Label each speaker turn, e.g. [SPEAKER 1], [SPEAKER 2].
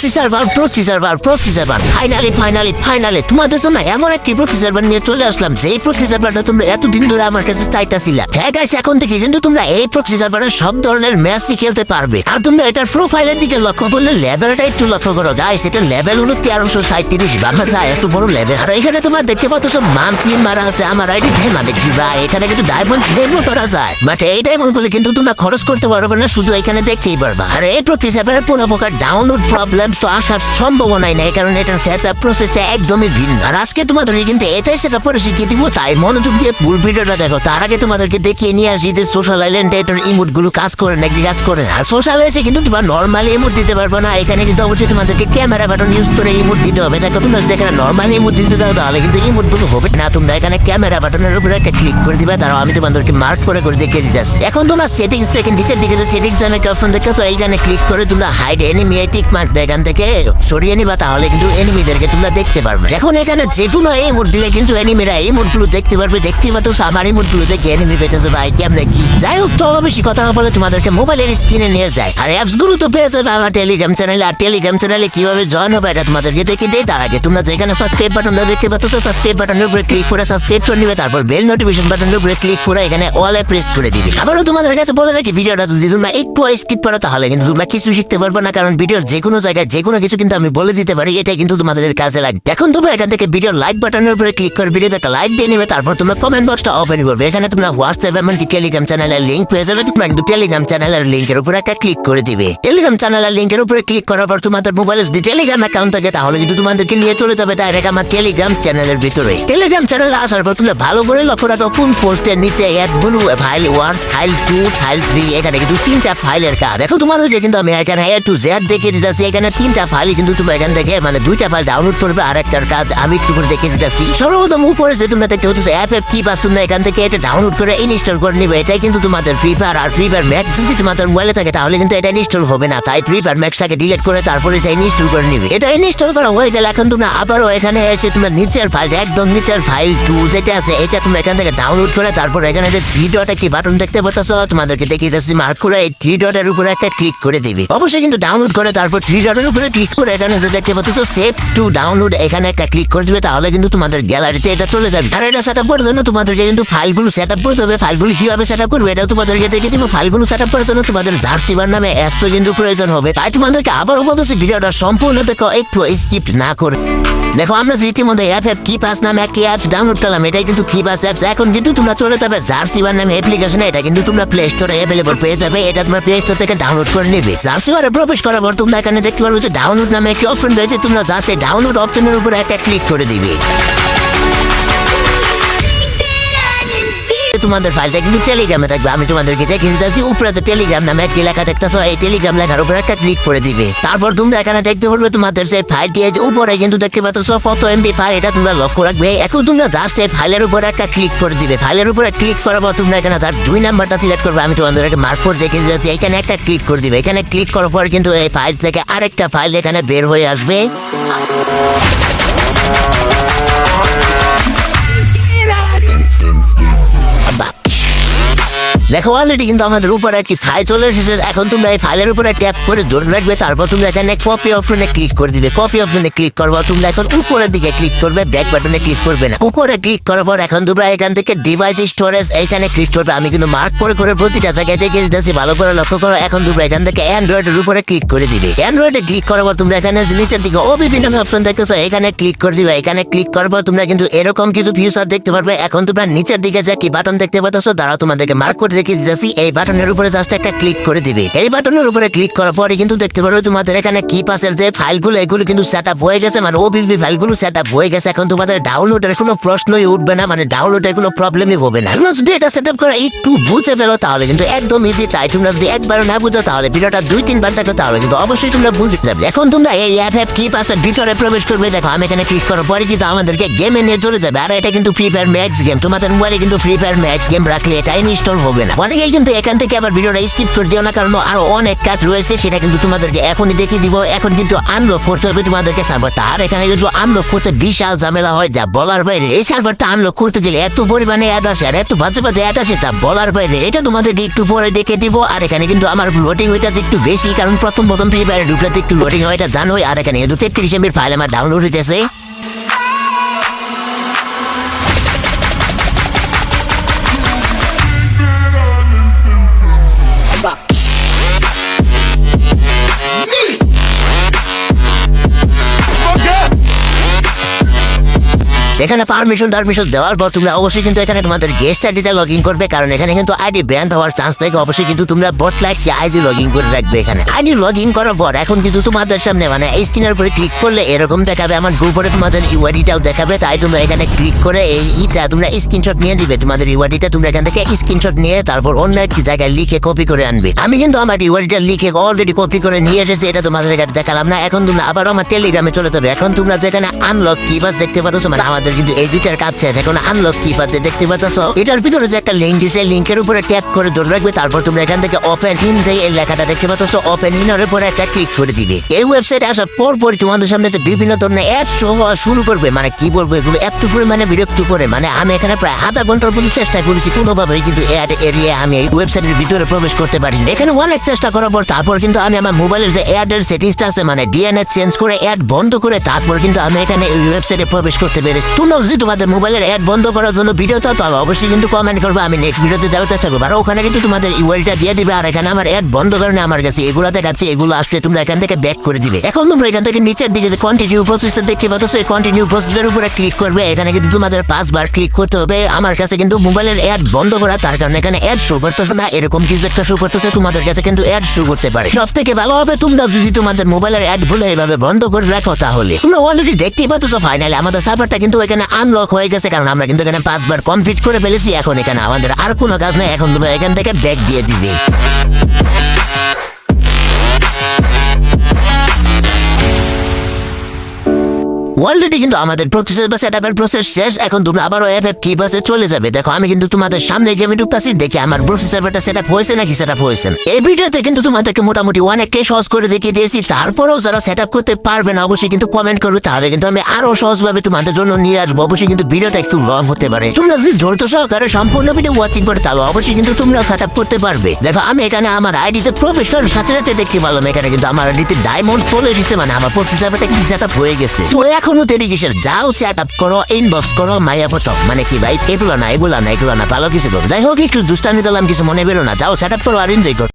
[SPEAKER 1] Proxy server proxy server proxy server finally finally finally তোমাদের জন্য এমন একটি প্রক্সি সার্ভার নিয়ে চলে আসলাম যে প্রক্সি সার্ভারটা তোমরা এতদিন ধরে আমার কাছে চাইতাছিলা। হ্যাঁ গাইস এখন থেকে কিন্তু তোমরা এই প্রক্সি সার্ভারে সব ধরনের ম্যাচই খেলতে পারবে। আর তোমরা এটার প্রোফাইলের দিকে লক্ষ্য করলে লেভেলটা একটু লক্ষ্য করো। গাইস এটা লেভেল হলো তেরোশো সাঁত্রিশ বাংলা যায় এত বড় লেভেল আর এখানে তোমরা দেখতে পাচ্ছ সব মান্থলি মারা আছে আমার আইডি ঘেমা দেখছি ভাই। এখানে কিন্তু ডায়মন্ড ডেমো করা যায়। বাট এই ডায়মন্ডগুলো কিন্তু তোমরা খরচ করতে পারবে না, শুধু এখানে দেখতেই পারবা। আর এই প্রক্সি সার্ভারের কোনো প্রকার ডাউনলোড প্রবলেম তো আসার সম্ভাবনাই নাই কারণ এটার সেট আপ প্রসেসটা একদমই ভিন্ন। আর আজকে তোমাদেরকে কিন্তু এটাই সেটা পরে শিখিয়ে দিব? তাই মনোযোগ দিয়ে ফুল ভিডিওটা দেখো। তার আগে তোমাদেরকে দেখিয়ে নিয়ে আসি যে সোশ্যাল আইল্যান্ড এটার ইমোটগুলো কাজ করে নাকি কাজ করে না। সোশ্যাল হয়েছে কিন্তু তোমার নর্মালি ইমোট দিতে পারবে না। এখানে কিন্তু অবশ্যই তোমাদেরকে ক্যামেরা বাটন ইউজ করে ইমোট দিতে হবে। দেখো তোমরা এখানে নর্মালি ইমোট দিতে দাও, তাহলে কিন্তু ইমোটগুলো হবে না। তোমরা এখানে ক্যামেরা বাটনের উপরে একটা ক্লিক করে দিবে। তারাও আমি তোমাদেরকে মার্ক করে করে দেখিয়ে দিচ্ছি এখন তোমরা সেটিংস থেকে নিচের দিকে যে সেটিংস আমি একটা অপশন দেখেছ এইখানে ক্লিক করে তোমরা হাইড এনিমি টিক মার্ক এখান থেকে সরিয়ে নিবা, তাহলে কিন্তু এনিমিদেরকে তোমরা দেখতে পারবে। এখন এখানে যে কোনো এই মুড দিলে কিন্তু এনিমিরা এই মুডগুলো দেখতে পারবে। দেখতে পাচ্ছ, আমার এই মুডগুলো দেখে এনিমি পেতেছে ভাই, কেমনে কি? যাই হোক, তো বেশি কথা না বলে তোমাদেরকে মোবাইলের স্ক্রিনে নিয়ে যায় আর অ্যাপসগুলো তো পেয়ে যাবে আমার টেলিগ্রাম চ্যানেলে আর টেলিগ্রাম চ্যানেলে কীভাবে জয়েন হবে এটা তোমাদেরকে দেখে দেয় তার আগে তোমরা যেখানে সাবস্ক্রাইব বাটনটা দেখতে পাচ্ছ সাবস্ক্রাইব বাটনের উপরে ক্লিক করে সাবস্ক্রিপশন নিবে, তারপর বেল নোটিফিকেশন বাটনের উপরে ক্লিক করে এখানে অলে প্রেস করে দিবে। আবারও তোমাদের কাছে বলে রাখি, ভিডিওটা যদি তোমরা একটু স্কিপ করো, তাহলে কিন্তু তোমরা কিছু শিখতে পারবে না, কারণ ভিডিওর যে কোনো জায়গায় যে কোনো কিছু কিন্তু আমি বলে দিতে পারি এটা কিন্তু তোমাদের কাজে লাগবে। এখন তোমরা এখান থেকে ভিডিও লাইক বাটনের উপরে ক্লিক করে ভিডিওতে একটা লাইক দিয়ে নেবে, তারপর তোমরা কমেন্ট বক্সটা ওপেন করবে। এখানে তোমরা হোয়াটসঅ্যাপ এমনকি টেলিগ্রাম চ্যানেলের লিঙ্ক পেয়ে যাবে, তোমরা কিন্তু টেলিগ্রাম চ্যানেলের লিঙ্কের উপরে একটা ক্লিক করে দিবে। টেলিগ্রাম চ্যানেলের লিঙ্কের উপরে ক্লিক করার পর তোমাদের মোবাইলে যদি টেলিগ্রাম অ্যাকাউন্ট থাকে, তাহলে কিন্তু তোমাদেরকে নিয়ে চলে যাবে ডাইরেক্ট আমার টেলিগ্রাম চ্যানেলের ভিতরে। টেলিগ্রাম চ্যানেলে আসার পর তোমরা ভালো করে লক্ষ্য রাখো, কোন পোস্টের নিচে অ্যাপগুলো file one file two file three এখানে কিন্তু তিনটা ফাইলের কাজ। দেখো তোমাদেরকে কিন্তু আমি এখানে এ টু জেড দেখে দিতেছি, এখানে তিনটা ফাইল কিন্তু তোমরা এখান থেকে মানে দুইটা ফাইল ডাউনলোড করবে আর একটার কাজ আমি একটু করে দেখে দিতেছি। সর্বপ্রথম উপরে যে তোমরা দেখতে হচ্ছে অ্যাপ অ্যাপ কি পাস তোমরা এখান থেকে এটা ডাউনলোড করে ইনস্টল করে নিবে। এটাই কিন্তু তোমাদের ফ্রি ফায়ার আর ফ্রি ফায়ার ম্যাক্স যদি তোমাদের মোবাইলে থাকে, তাহলে কিন্তু এটা ইনস্টল হবে না। তাই ফ্রি ফায়ার ম্যাক্সটাকে ডিলিট করে তারপরে এটা ইনস্টল করে নিবে। এটা ইনস্টল করা হয়ে গেলে এখন তোমরা আবারও এখানে এসে তোমরা নিচের ফাইল একদম নিচের ফাইল টু যেটা আছে, এটা তোমরা এখান থেকে ডাউনলোড করে তারপর এখানে যে থ্রি ডট কি বাটন দেখতে পাচ্ছ, তোমাদেরকে দেখিয়ে দিচ্ছি মার্ক করে এই থ্রি ডটের উপরে একটা ক্লিক করে দিবে। অবশ্যই কিন্তু ডাউনলোড করে তারপর থ্রি ডটের উপরে ক্লিক করে এখানে যে দেখতে পাচ্ছ সেভ টু ডাউনলোড এখানে একটা ক্লিক করে দিবে, তাহলে কিন্তু তোমাদের গ্যালারিতে এটা চলে যাবে। আর এটা সেট আপ করার জন্য তোমাদেরকে কিন্তু ফাইলগুলো সেট আপ করতে হবে ফাইলগুলো কীভাবে সেট আপ করবে, এটাও তোমাদেরকে দেখে দিব। ফাইলগুলো সেট আপ করার জন্য তোমাদের জার্সিবার নামে অ্যাপসও কিন্তু প্রয়োজন হবে। তাই তোমাদেরকে আবারও বলতেছি, ভিডিওটা সম্পূর্ণ দেখো, একটু স্কিপ্ট না করে। দেখো, আমরা ইতিমধ্যে অ্যাপ অ্যাপ কি পাস নামে একটি অ্যাপ ডাউনলোড করলাম, এটাই কিন্তু কি পাস অ্যাপস এখন কিন্তু তোমরা চলে যাবে জার্সিবার নামে অ্যাপ্লিকেশন এটা কিন্তু তোমরা প্লে স্টোরে অ্যাভেলেবল পেয়ে যাবে। এটা তোমরা প্লে স্টোর থেকে ডাউনলোড করে নিবে। জার্সিবারে প্রবেশ করার পর তোমরা এখানে দেখতে পারবে যে ডাউনলোড নামে একটি অপশন রয়েছে, তোমরা এই ডাউনলোড অপশনের উপর একটা ক্লিক করে দিবে। তোমাদের ফাইলটা কিন্তু টেলিগ্রামে থাকবে। আমি তোমাদেরকে দেখে দিতেছি উপরে টেলিগ্রাম নামে একটি লেখা দেখতেছো, এই টেলিগ্রাম লেখার উপরে একটা ক্লিক করে দিবে। তারপর তোমরা এখানে দেখতে পারবে তোমাদের সেই ফাইলটি আছে উপরে কিন্তু দেখতে পাচ্ছ কত এমবি ফাইল এটা তোমরা লক্ষ্য রাখবে। এখন তোমরা জাস্ট এই ফাইলের উপরে একটা ক্লিক করে দিবে। ফাইলের উপরে ক্লিক করার পর তোমরা এখানে জাস্ট দুই নাম্বারটা সিলেক্ট করবে। আমি তোমাদেরকে মার্ক করে দেখে দিতেছি, এখানে একটা ক্লিক করে দিবে। এখানে ক্লিক করার পর কিন্তু এই ফাইল থেকে আরেকটা ফাইল এখানে বের হয়ে আসবে। দেখো অলরেডি কিন্তু আমাদের উপরে একটি ফাইল চলে এসেছে। এখন তোমরা এই ফাইলের উপরে ট্যাপ করে ধরে রাখবে, তারপর তোমরা এখানে কপি অপশনে ক্লিক করে দিবে। কপি অপশনে ক্লিক করব তোমরা এখন উপরের দিকে ক্লিক করবে ব্যাক বাটনে ক্লিক করবে না। উপরে ক্লিক করার পর এখন তোমরা এখান থেকে ডিভাইস স্টোরেজ এইখানে ক্লিক করবে। আমি কিন্তু মার্ক করে করে প্রতিটা জায়গায় থেকে দিতেছি, ভালো করে লক্ষ্য করো। এখন তোমরা এখান থেকে অ্যান্ড্রয়েডের উপরে ক্লিক করে দিবে। অ্যান্ড্রয়েডে ক্লিক করার পর তোমরা এখানে নিচের দিকে ও বিভিন্ন অপশন দেখতেছো এখানে ক্লিক করে দিবে। এখানে ক্লিক করার পর তোমরা কিন্তু এরকম কিছু ফিউচার দেখতে পারবে। এখন তোমরা নিচের দিকে যে কি বাটন দেখতে পাচ্ছ তারা তোমাদেরকে মার্ক করে রেখে দিতেছি এই বাটনের উপরে জাস্ট একটা ক্লিক করে দিবে। এই বাটনের উপরে ক্লিক করার পরে কিন্তু দেখতে পারো তোমাদের এখানে কি পাসের যে ফাইলগুলো এগুলো কিন্তু সেট আপ হয়ে গেছে। মানে ওবিপি ফাইলগুলো সেট আপ হয়ে গেছে। এখন তোমাদের ডাউনলোডের কোনো প্রশ্নই উঠবে না। মানে ডাউনলোডের কোনো প্রবলেমই হবে না। তোমরা যদি এটা সেট আপ করা একটু বুঝে ফেলো, তাহলে কিন্তু একদম ইজি তাই তোমরা যদি একবার না বুঝো, তাহলে ভিডিওটা দুই, তিনবার দেখো, তাহলে কিন্তু অবশ্যই তোমরা বুঝতে যাবে। এখন তোমরা এই অ্যাপ অ্যাপ কি পাসের ভিতরে প্রবেশ করবে। দেখো, আমি এখানে ক্লিক করার পরে কিন্তু আমাদেরকে গেমে নিয়ে চলে যাবে। আর এটা কিন্তু ফ্রি ফায়ার ম্যাক্স গেম তোমাদের মোবাইলে কিন্তু ফ্রি ফায়ার ম্যাক্স গেম রাখলে এটা ইনস্টল হবে না। অনেকেই কিন্তু এখান থেকে আবার ভিডিওটা স্কিপ করে দিও না, কারণ আরও অনেক কাজ রয়েছে, সেটা কিন্তু তোমাদেরকে এখনই দেখিয়ে দিব। এখন কিন্তু আনলক করতে হবে তোমাদেরকে সার্ভারটা আর এখানে কিন্তু আনলক করতে বিশাল ঝামেলা হয়, যা বলার বাইরে। এই সার্ভারটা আনলক করতে গেলে এত পরিমাণে অ্যাড আসে আর এত বাজে বাজে অ্যাড আসে, যা বলার বাইরে। এটা তোমাদেরকে একটু পরে দেখে দিব। আর এখানে কিন্তু আমার লোডিং হইতেছে একটু বেশি, কারণ প্রথম প্রথম ফ্রি ফায়ার ঢুকলে একটু লোডিং হয়, এটা জানোই। আর এখানে কিন্তু তেত্রিশ এমবির ফাইল আমার ডাউনলোড হইতেছে। এখানে পারমিশন টারমিশন দেওয়ার পর তোমরা অবশ্যই কিন্তু এখানে তোমাদের গেস্ট আইডিটা লগ ইন করবে, কারণ এখানে কিন্তু আইডি ব্র্যান্ড হওয়ার চান্স থাকে। অবশ্যই কিন্তু তোমরা bot like ID log in করে রাখবে এখানে। আইডি লগ ইন করার পর এখন কিন্তু তোমাদের সামনে মানে স্ক্রিনের উপরে ক্লিক করলে এরকম দেখাবে, আমার গ্রুপে তোমাদের ইউআইডিটাও দেখাবে। তাই তোমরা এখানে ক্লিক করে এই ইটা তোমরা স্ক্রিনশট নিয়ে দিবে তোমাদের ইউআইডিটা তোমরা এখান থেকে স্ক্রিনশট নিয়ে তারপর অন্য একটি জায়গায় লিখে কপি করে আনবে। আমি কিন্তু আমার ইউআইডিটা লিখে অলরেডি কপি করে নিয়ে এসেছি, এটা তোমাদের দেখালাম না। এখন তোমরা আবার আমার টেলিগ্রামে চলে যাবে। এখন তোমরা যেখানে আনলক কি বাস দেখতে পারো মানে আমাদের কিন্তু এই দুইটার কাজ এখন আনলক কি পাচ্ছে দেখতে পাচ্ছ? এটার ভিতরে যে একটা লিঙ্ক দিছে লিঙ্কের উপরে ট্যাপ করে ধরে রাখবে, তারপর তোমরা এখান থেকে ওপেন ইন যে এই লেখাটা দেখতে পাচ্ছ ওপেন ইন এর উপরে একটা ক্লিক করে দিবে। এই ওয়েবসাইটে আসার পর পর তোমাদের সামনে বিভিন্ন ধরনের অ্যাড শো হওয়া শুরু করবে। মানে কি বলব, এগুলো এত পরিমাণে বিরক্ত করে। মানে আমি এখানে প্রায় আধা ঘণ্টার মতো চেষ্টা করেছি, কোনোভাবেই কিন্তু অ্যাড এরিয়া আমি এই ওয়েবসাইটের ভিতরে প্রবেশ করতে পারি এখানে অনেক চেষ্টা করার পর, তারপর কিন্তু আমি আমার মোবাইলের যে অ্যাড এর সেটিংসটা আছে মানে ডিএনএ চেঞ্জ করে অ্যাড বন্ধ করে, তারপর কিন্তু আমি এখানে এই ওয়েবসাইটে প্রবেশ করতে পেরেছি। তোমরা যদি তোমাদের মোবাইলের অ্যাড বন্ধ করার জন্য ভিডিও চাও, তাহলে অবশ্যই কিন্তু কমেন্ট করবে। আমি নেক্সট ভিডিওতে দেওয়ার চেষ্টা করব। আর ওখানে কিন্তু তোমাদের ইউএলটা দিয়ে দিবে, আর এখানে আমার অ্যাড বন্ধ কারণে আমার কাছে। এগুলো দেখাচ্ছে এগুলো আসলে তোমরা এখান থেকে ব্যাক করে দিবে। এখন তোমরা এখান থেকে নিচের দিকে যে কন্টিনিউ প্রসেসটা দেখতে পাচ্ছ এই কন্টিনিউ প্রসেসের উপরে ক্লিক করবে। এখানে কিন্তু তোমাদের পাঁচবার ক্লিক করতে হবে। আমার কাছে কিন্তু মোবাইলের অ্যাড বন্ধ করা, তার কারণে এখানে অ্যাড শো করতেছে না। এরকম কিছু একটা শো করতেছে, তোমাদের কাছে কিন্তু অ্যাড শো করতে পারে। সব থেকে ভালো হবে তোমরা যদি তোমাদের মোবাইলের অ্যাড ভুলে এইভাবে বন্ধ করে রাখো তাহলে। তোমরা অলরেডি দেখতেই পাচ্ছ ফাইনালি আমাদের সার্ভারটা কিন্তু এখানে আনলক হয়ে গেছে, কারণ আমরা কিন্তু এখানে পাঁচবার কমপ্লিট করে ফেলেছি, এখন এখানে আমাদের আর কোনো কাজ নেই, এখন তোমরা এখান থেকে ব্যাগ দিয়ে দিবে। অলরেডি কিন্তু আমাদের প্রসেস বা সেটআপের প্রসেস শেষ। এখন তোমরা আবারও এফ এফ কি বাসে চলে যাবে। দেখো, আমি কিন্তু তোমাদের সামনে গেমে ঢুকতেছি, দেখি আমার প্রসেসরটা সেটআপ হয়েছে নাকি সেটআপ হয়েছে। এই ভিডিওতে কিন্তু তোমাদেরকে মোটামুটি অনেকটাই সহজ করে দেখিয়ে দিয়েছি। তারপরেও যারা সেটআপ করতে পারবে না, অবশ্যই কিন্তু কমেন্ট করবে, তাহলে কিন্তু আমি আরও সহজভাবে তোমাদের জন্য নিয়ে আসব। অবশ্যই কিন্তু ভিডিওটা একটু লং হতে পারে। তোমরা যদি ধৈর্য সহকারে সম্পূর্ণ ভিডিও ওয়াচিং করে, তাহলে অবশ্যই কিন্তু তোমরা সেটআপ করতে পারবে। দেখো, আমি এখানে আমার আইডিতে প্রবেশ করার সাথে সাথে দেখতে পারলাম এখানে কিন্তু আমার আইডিতে ডায়মন্ড চলে এসেছে মানে আমার প্রসেসরটা কিন্তু সেটআপ হয়ে গেছে। তো এখনও কিসের যাও সেট আপ করো ইনবক্স করো, মাইয়া ফটো। মানে কি ভাই? এগুলো না এগুলো না এগুলো না, ভালো কিছু যাই হোক, একটু দুষ্টানি দিলাম, কিছু মনে বেরো না। যাও সেট আপ করো আর এনজয় করো।